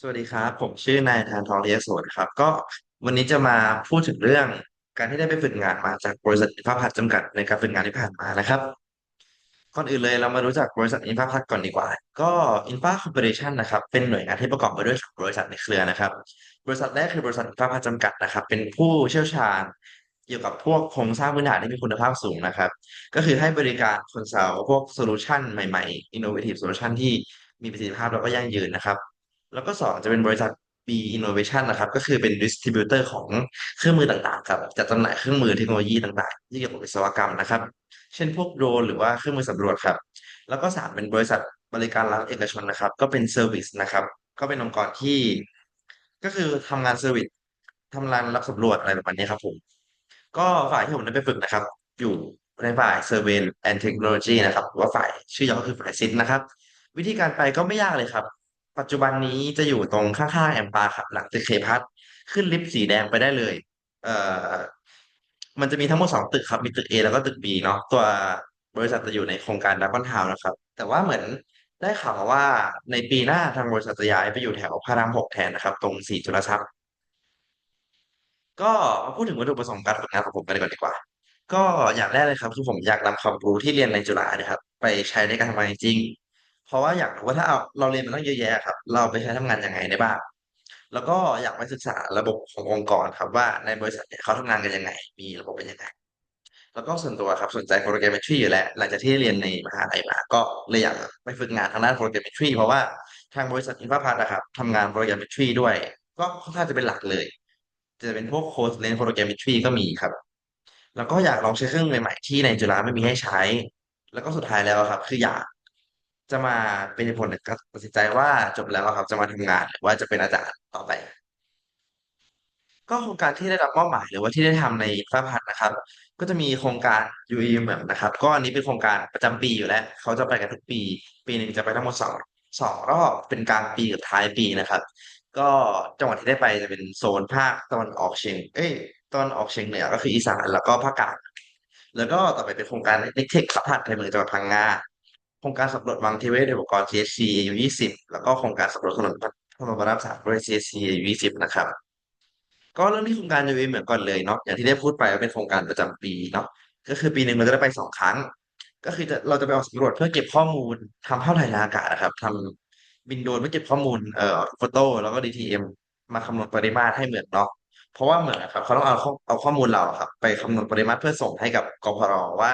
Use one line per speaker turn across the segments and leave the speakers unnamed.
สวัสดีครับ ผมชื่อนายธานทองเลียโสนครับ ก็วันนี้จะมาพูดถึงเรื่องการที่ได้ไปฝึกงานมาจากบริษัทอินฟาพัฒน์จำกัดในการฝึกงานที่ผ่านมานะครับก่อนอื่นเลยเรามารู้จักบริษัทอินฟาพัฒน์ก่อนดีกว่า ก็อินฟาคอร์ปอเรชันนะครับเป็นหน่วยงานที่ประกอบไปด้วยบริษัทในเครือนะครับ บริษัทแรกคือบริษัทอินฟาพัฒน์จำกัดนะครับ เป็นผู้เชี่ยวชาญเกี่ยวกับพวกโครงสร้างพื้นฐานที่มีคุณภาพสูงนะครับ ก็คือให้บริการคอนซัลท์พวกโซลูชันใหม่ๆ innovative solution ที่มีประสิทธิภาพแล้วก็ยั่งยืนนะครับ แล้วก็สองจะเป็นบริษัท B Innovation นะครับ ก็คือเป็นดิสติบิวเตอร์ของเครื่องมือต่างๆครับจัดจำหน่ายเครื่องมือเทคโนโลยีต่างๆ ที่เกี่ยวกับวิศวกรรมนะครับ เช่นพวกโดรนหรือว่าเครื่องมือสำรวจครับ แล้วก็สามเป็นบริษัทบริการรัฐเอกชนนะครับ ก็เป็นเซอร์วิสนะครับ ก็เป็นองค์กรที่ ก็คือทำงานเซอร์วิสทำงานรับสำรวจอะไรแบบนี้ครับผม ก็ฝ่ายที่ผมได้ไปฝึกนะครับ อยู่ในฝ่าย Survey and Technology นะครับหรือว่าฝ่ายชื่อย่อก็คือฝ่ายซิดนะครับ วิธีการไปก็ไม่ยากเลยครับ ปัจจุบันนี้จะอยู่ตรงข้างๆแอมปาครับหลังตึกเคพัทขึ้นลิฟต์สีแดงไปได้เลย เอ่อ มันจะมีทั้งหมดสองตึกครับ มีตึก A แล้วก็ตึก B เนาะตัวบริษัทจะอยู่ในโครงการดับเบิลทาวน์นะครับ แต่ว่าเหมือนได้ข่าวมาว่าในปีหน้าทางบริษัทจะย้ายไปอยู่แถวพระรามหกแทนนะครับ ตรงสี่จุลทรัพย์ก็มาพูดถึงวัตถุประสงค์การฝึกงานของผมกันกว่าดีกว่า ก็อย่างแรกเลยครับคือผมอยากนำความรู้ที่เรียนในจุฬาเนะครับ ไปใช้ในการทำงานจริง เพราะว่าอยากรู้ว่าถ้าเอาเราเรียนมันต้องเยอะแยะครับ เราไปใช้ทำงานยังไงได้บ้าง แล้วก็อยากไปศึกษาระบบขององค์กรครับ ว่าในบริษัทเนี่ยเขาทำงานกันยังไง มีระบบเป็นยังไง แล้วก็ส่วนตัวครับสนใจโปรแกรม m มทรีอยู่แล้ว หลังจากที่เรียนในมหาลัยมา ก็เลยอยากไปฝึกงานทางด้านโปรแกรม m มทรีเพราะว่าทางบริษัทอินฟาพาร์นะครับทำงานโปรแกรม m มทรีด้วย ก็ค่อนข้างจะเป็นหลักเลย จะเป็นพวกโค้ดเรียนโปรแกรม m มทรีก็มีครับ แล้วก็อยากลองใช้เครื่องใหม่ๆที่ในจุฬาไม่มีให้ใช้ แล้วก็สุดท้ายแล้วครับ คืออยาก จะมาเป็นเหตุผลในการตัดสินใจว่าจบแล้วอะครับจะมาทำงานหรือว่าจะเป็นอาจารย์ต่อไป ก็โครงการที่ได้รับมอบหมายหรือว่าที่ได้ทำในฟ้าพันธ์นะครับ ก็จะมีโครงการ UEM นะครับ ก็อันนี้เป็นโครงการประจำปีอยู่แล้ว เขาจะไปกันทุกปี ปีหนึ่งจะไปทั้งหมดสองสองรอบเป็นกลางปีกับท้ายปีนะครับ ก็จังหวัดที่ได้ไปจะเป็นโซนภาคตะวันออกเฉียง เอ้ยตะวันออกเฉียงเหนือก็คืออีสานแล้วก็ภาคกลางแล้วก็ต่อไปเป็นโครงการเน็กเทคขับผ่านเมืองจังหวัดพังงา ครงการสำรวจวางเทเวศอุปกรณ์ CSC อยู่20 แล้วก็โครงการสำรวจถนนพระรามสามด้วย CSC อยู่20 นะครับ ก็เริ่มที่โครงการ UV เหมือนก่อนเลยเนาะอย่างที่ได้พูดไปว่าเป็นโครงการประจำปีเนาะก็คือปีหนึ่งเราจะได้ไปสองครั้ง ก็คือจะเราจะไปออกสำรวจเพื่อเก็บข้อมูลทำภาพถ่ายทางอากาศนะครับทำบินโดรนเพื่อเก็บข้อมูลเอ่อโฟโต้แล้วก็ DTM มาคำนวณปริมาตรให้เหมือนเนาะเพราะว่าเหมือนนะครับเขาต้องเอาข้อเอาข้อมูลเราครับ ไปคำนวณปริมาตรเพื่อส่งให้กับกพรว่า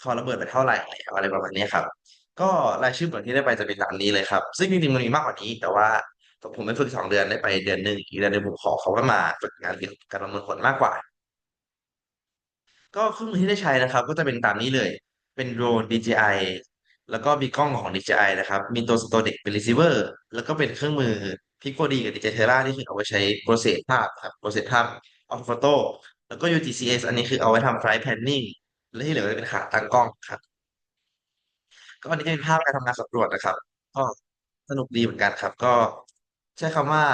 เขาระเบิดไปเท่าไหร่อะไรประมาณนี้ครับ ก็รายชื่อเหมือนที่ได้ไปจะเป็นตามนี้เลยครับ ซึ่งจริงๆมันมีมากกว่านี้ แต่ว่าผมไปฝึกสองเดือนได้ไปเดือนหนึ่งอีกเดือนหนึ่งผมขอเขาก็มาฝึกงานเกี่ยวกับการประเมินผลมากกว่า ก็เครื่องมือที่ได้ใช้นะครับ ก็จะเป็นตามนี้เลย เป็นโดรน DJI แล้วก็มีกล้องของ DJI นะครับ มีตัวสโตเด็กเป็น receiver แล้วก็เป็นเครื่องมือ Pic4D กับ DJI Terra นี่คือเอาไว้ใช้ process ภาพครับ process ภาพ orthophoto แล้วก็ UTCS อันนี้คือเอาไว้ทำ flight planning และที่เหลือก็เป็นขาตั้งกล้องครับ ก็อันนี้เป็นภาพการทำงานสำรวจนะครับ ก็สนุกดีเหมือนกันครับ ก็ใช้คำว่า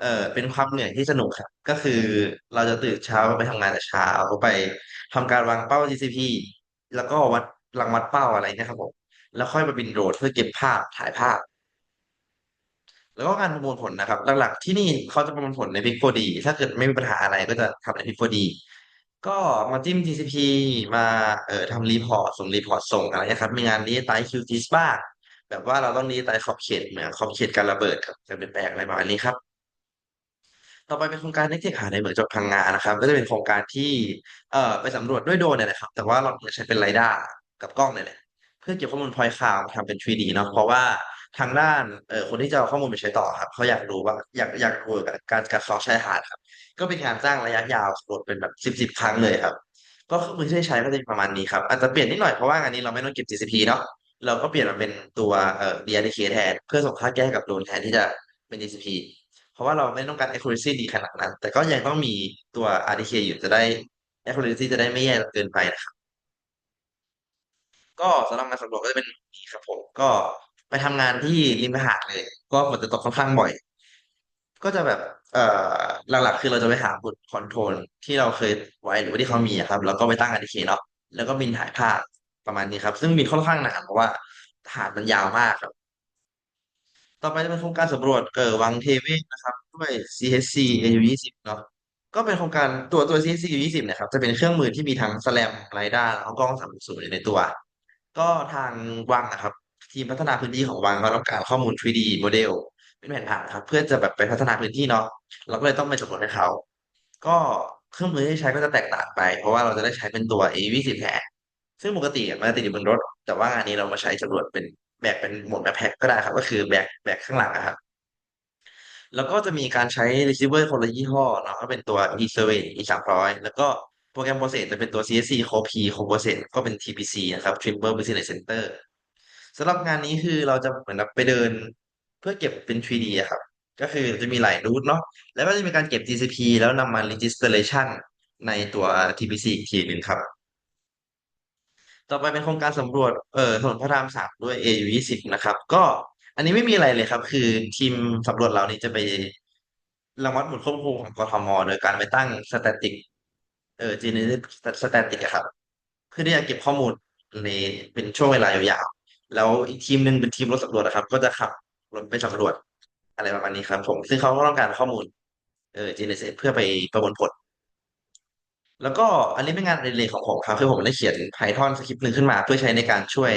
เออเป็นความเหนื่อยที่สนุกครับ ก็คือเราจะตื่นเช้าไปทำงานแต่เช้าไปทำการวางเป้า GCP แล้วก็วัดรังวัดเป้าอะไรเนี่ยครับผมแล้วค่อยมาบินโดรนเพื่อเก็บภาพถ่ายภาพ แล้วก็การประมวลผลนะครับ หลักๆที่นี่เขาจะประมวลผลใน Pix4D ถ้าเกิดไม่มีปัญหาอะไรก็จะทำใน Pix4D ก็มาจิ้ม TCP มาเอ่อทำรีพอร์ตส่งรีพอร์ตส่งอะไรนะครับ มีงานรีไตล์คิวทีสบ้างแบบว่าเราต้องรีไตล์ขอบเขตเหมือนขอบเขตการระเบิดครับจะเป็นแปลกอะไรประมาณนี้ครับ ต่อไปเป็นโครงการเล็กๆหาในเหมืองจังหวัดพังงานะครับ ก็จะเป็นโครงการที่เอ่อไปสำรวจด้วยโดรนเนี่ยแหละครับ แต่ว่าเราใช้เป็นไรด้าร์กับกล้องเนี่ยแหละเพื่อเก็บข้อมูลพอยต์คลาวมาทำเป็น 3D เนาะเพราะว่า ทางด้านเอ่อคนที่จะเอาข้อมูลไปใช้ต่อครับเขาอยากรู้ว่าอยากอยากรู้กับการการเขาชายหาดครับ ก็เป็นการจ้างระยะยาวสำรวจเป็นแบบสิบสิบครั้งเลยครับ ก็เครื่องมือที่ใช้ก็จะประมาณนี้ครับอาจจะเปลี่ยนนิดหน่อยเพราะว่างานนี้เราไม่ต้องเก็บ GCP เนาะเราก็เปลี่ยนมาเป็นตัวเอ่อ DRDK แทน เพื่อส่งค่าแก้กับโดนแทนที่จะเป็น GCP เพราะว่าเราไม่ต้องการ accuracy ดีขนาดนั้น แต่ก็ยังต้องมีตัว RDK อยู่จะได้ accuracy จะได้ไม่แย่เกินไปนะครับ ก็สำหรับงานสำรวจก็จะเป็นนี้ครับผมก็ ไปทำงานที่ริมหาดเลย ก็ฝนจะตกค่อนข้างบ่อย ก็จะแบบ เอ่อหลักๆ คือเราจะไปหาบุตรคอนโทรลที่เราเคยไว้หรือว่าที่เขามีอะครับ แล้วก็ไปตั้ง RDK เนาะแล้วก็บินถ่ายภาพประมาณนี้ครับ ซึ่งบินค่อนข้างนานเพราะว่าฐานมันยาวมากครับ ต่อไปจะเป็นโครงการสำรวจเอ่อวังเทเวศนะครับ ด้วย CHC AU20 เอชซีเอยูยี่สิบเนาะก็เป็นโครงการตัวตัว CHC AU20 เอชซีเอยูยี่สิบเนะครับ จะเป็นเครื่องมือที่มีทั้งแสลมไรด้าแล้วก็กล้อง360อยู่ในตัว ก็ทางวังนะครับ ทีมพัฒนาพื้นที่ของวังเขาต้องการข้อมูล 3D โมเดลเป็นแผนผังครับ เพื่อจะแบบไปพัฒนาพื้นที่เนาะเราก็เลยต้องไปสำรวจให้เขาก็เครื่องมือที่ใช้ก็จะแตกต่างไป เพราะว่าเราจะได้ใช้เป็นตัว AU20 แทนซึ่งปกติมันติดอยู่บนรถ แต่ว่างานนี้เรามาใช้สำรวจเป็นแบกเป็นหมดแบบแพ็คก็ได้ครับ ก็คือแบกแบกข้างหลังนะครับ แล้วก็จะมีการใช้ receiver คนละยี่ห้อเนาะก็เป็นตัว eSurvey e สามร้อยแล้วก็โปรแกรม Process จะเป็นตัว CSC Copy Composite ก็เป็น TPC นะครับ Trimble Business Center สำหรับงานนี้คือเราจะเหมือนแบบไปเดินเพื่อเก็บเป็น 3D อะครับ ก็คือจะมีหลายรูทเนาะแล้วก็จะมีการเก็บ GCP แล้วนำมา registration ในตัว TPC อีกทีหนึ่งครับ ต่อไปเป็นโครงการสำรวจเอ่อถนนพระรามสามด้วย AU20 นะครับ ก็อันนี้ไม่มีอะไรเลยครับ คือทีมสำรวจเรานี่จะไปรังวัดหมุนควบคุมของกทมโดยการไปตั้งสแตติกเอ่อจีเนสแตติกครับ เพื่อที่จะเก็บข้อมูลในเป็นช่วงเวลายาว แล้วอีกทีมหนึ่งเป็นทีมรถสำรวจนะครับ ก็จะขับรถไปสำรวจ อะไรประมาณนี้ครับ ผมซึ่งเขาก็ต้องการข้อมูลเออจีเนเเพื่อไปประมวลผล แล้วก็อันนี้เป็นงานอดิเรกของผมครับคือผมได้เขียน Python สคริปต์หนึ่งขึ้นมาเพื่อใช้ในการช่วย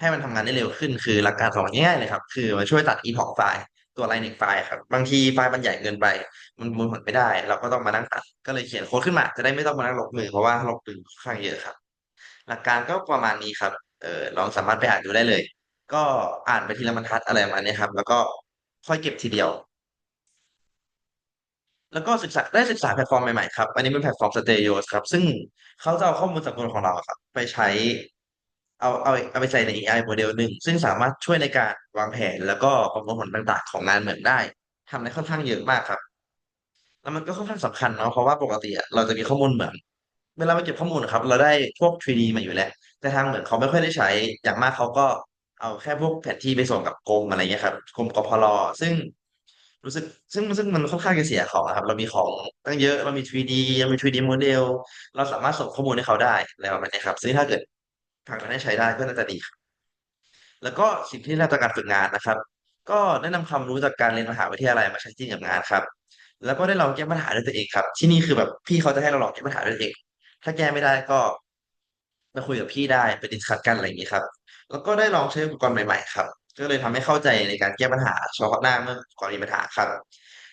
ให้มันทำงานได้เร็วขึ้น คือหลักการสอนง่ายๆเลยครับ คือมันช่วยตัด epoch ไฟล์ตัว Linux ไฟล์ครับ บางทีไฟล์มันใหญ่เกินไป มันประมวลผลไม่ได้ เราก็ต้องมานั่งตัด ก็เลยเขียนโค้ดขึ้นมา จะได้ไม่ต้องมานั่งลบมือเพราะว่าลบมือค่อนข้างเยอะครับ หลักการก็ประมาณนี้ครับ เออลองสามารถไปอ่านดูได้เลย ก็อ่านไปทีละบรรทัดอะไรประมาณนี้ครับ แล้วก็ค่อยเก็บทีเดียว แล้วก็ศึกษาได้ศึกษาแพลตฟอร์มใหม่ๆครับอันนี้เป็นแพลตฟอร์มสเต r โ o ครับ ซึ่งเขาจะเอาข้อมูลสำรวจของเราครับ ไปใช้เอาเอาเอาไปใส่ใน AI โมเดลหนึ่ง ซึ่งสามารถช่วยในการวางแผนแล้วก็ประมวลผลต่างๆ ของงานเหมือนได้ทำได้ค่อนข้างเยอะมากครับ แล้วมันก็ค่อนข้างสำคัญเนาะเพราะว่าปกติอะเราจะมีข้อมูลเหมือน เวลาไปเก็บข้อมูลนะครับ เราได้พวก 3D มาอยู่แล้วแต่ทางเหมือนเขาไม่ค่อยได้ใช้ อย่างมากเขาก็เอาแค่พวกแผนที่ไปส่งกับกรมอะไรเงี้ยครับกรมกพรซึ่งรู้สึกซึ่งซึ่งมันค่อนข้างจะเสียของนะครับ เรามีของตั้งเยอะเรามี 3D เรามี 3D โมเดลเราสามารถส่งข้อมูลให้เขาได้อะไรประมาณนี้ครับซึ่งถ้าเกิดทางนั้นให้ใช้ได้ก็น่าจะดีครับแล้วก็สิ่งที่เราต้องการฝึกงานนะครับ ก็ได้นำความรู้จากการเรียนมหาวิทยาลัยมาใช้จริงกับงานครับ แล้วก็ได้ลองแก้ปัญหาด้วยตัวเองครับ ที่นี่คือแบบพี่เขาจะให้เราลองแก้ปัญหาด้วยตัวเอง ถ้าแก้ไม่ได้ก็มาคุยกับพี่ได้ไปดิสคัสกันอะไรอย่างนี้ครับ แล้วก็ได้ลองใช้อุปกรณ์ใหม่ๆ ครับ ก็เลยทำให้เข้าใจในการแก้ปัญหาเฉพาะหน้าเมื่อก่อนมีปัญหาครับ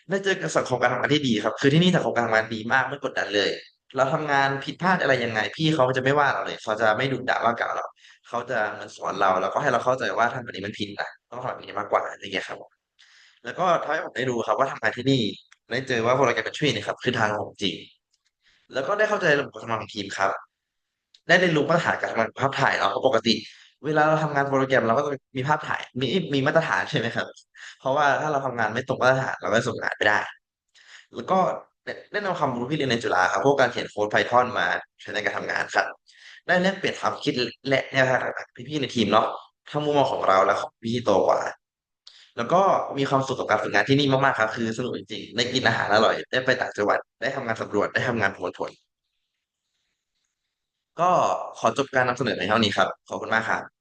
ได้เจอกับสังคมการทำงานที่ดีครับ คือที่นี่สังคมการทำงานดีมากไม่กดดันเลย เราทำงานผิดพลาดอะไรยังไง พี่เขาจะไม่ว่าเราเลยเขาจะไม่ดุด่าว่ากล่าวเราเขาจะเหมือนสอนเราแล้วก็ให้เราเข้าใจว่าทำแบบนี้มันผิดนะต้องทำแบบนี้มากกว่าอะไรอย่างเงี้ยครับแล้วก็ทำให้ผมได้รู้ครับว่าทำงานที่นี่ได้เจอว่าโปรแกรมช่วยนะครับคือทางของจริง แล้วก็ได้เข้าใจระบบการทำงานของทีมครับ ได้เรียนรู้มาตรฐานการทำงานภาพถ่ายเนาะเพราะปกติ เวลาเราทำงานโปรแกรมเราก็ต้องมีภาพถ่าย มีมีมาตรฐานใช่ไหมครับ เพราะว่าถ้าเราทำงานไม่ตรงมาตรฐานเราก็ส่งงานไม่ได้ แล้วก็ได้นำความรู้ที่เรียนในจุฬาครับพวกการเขียนโค้ด Python มาใช้ในการทำงานครับ ได้แลกเปลี่ยนความคิดและแนวทางต่างๆพี่ๆในทีมเนาะทั้งมุมมองของเราและของพี่ที่โตกว่า แล้วก็มีความสุขกับการฝึกงานที่นี่มากๆครับ คือสนุกจริงๆได้กินอาหารอร่อย ได้ไปต่างจังหวัดได้ทำงานสำรวจได้ทำงานประมวลผล ก็ขอจบการนำเสนอในเท่านี้ครับ ขอบคุณมากครับ